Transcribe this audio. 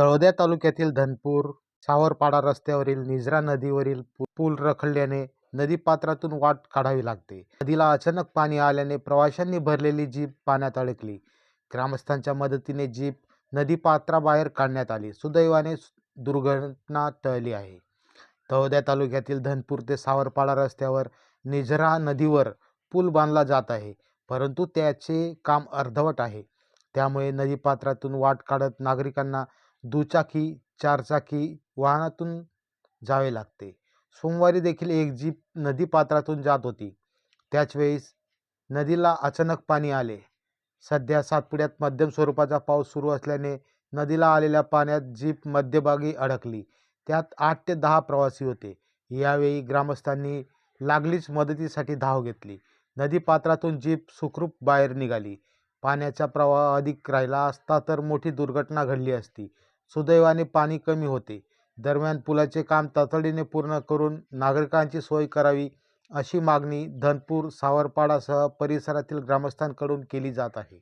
तळोद्या तालुक्यातील धनपूर सावरपाडा रस्त्यावरील निजरा नदीवरील पु- पूल रखडल्याने नदीपात्रातून वाट काढावी लागते. नदीला अचानक पाणी आल्याने प्रवाशांनी भरलेली जीप पाण्यात अडकली. ग्रामस्थांच्या मदतीने जीप नदीपात्राबाहेर काढण्यात आली. सुदैवाने दुर्घटना टळली आहे. तळोद्या तालुक्यातील धनपूर ते सावरपाडा रस्त्यावर निझरा नदीवर पूल बांधला जात आहे. परंतु त्याचे काम अर्धवट आहे. त्यामुळे नदीपात्रातून वाट काढत नागरिकांना दुचाकी चारचाकी वाहनातून जावे लागते. सोमवारी देखील एक जीप नदीपात्रातून जात होती. त्याचवेळेस नदीला अचानक पाणी आले. सध्या सातपुड्यात मध्यम स्वरूपाचा पाऊस सुरू असल्याने नदीला आलेल्या पाण्यात जीप मध्यभागी अडकली. त्यात आठ ते दहा प्रवासी होते. यावेळी ग्रामस्थांनी लागलीच मदतीसाठी धाव घेतली. नदीपात्रातून जीप सुखरूप बाहेर निघाली. पाण्याचा प्रवाह अधिक राहिला असता तर मोठी दुर्घटना घडली असती. सुदैवाने पाणी कमी होते. दरम्यान पुलाचे काम तातडीने पूर्ण करून नागरिकांची सोय करावी अशी मागणी धनपूर सावरपाडासह परिसरातील ग्रामस्थांकडून केली जात आहे.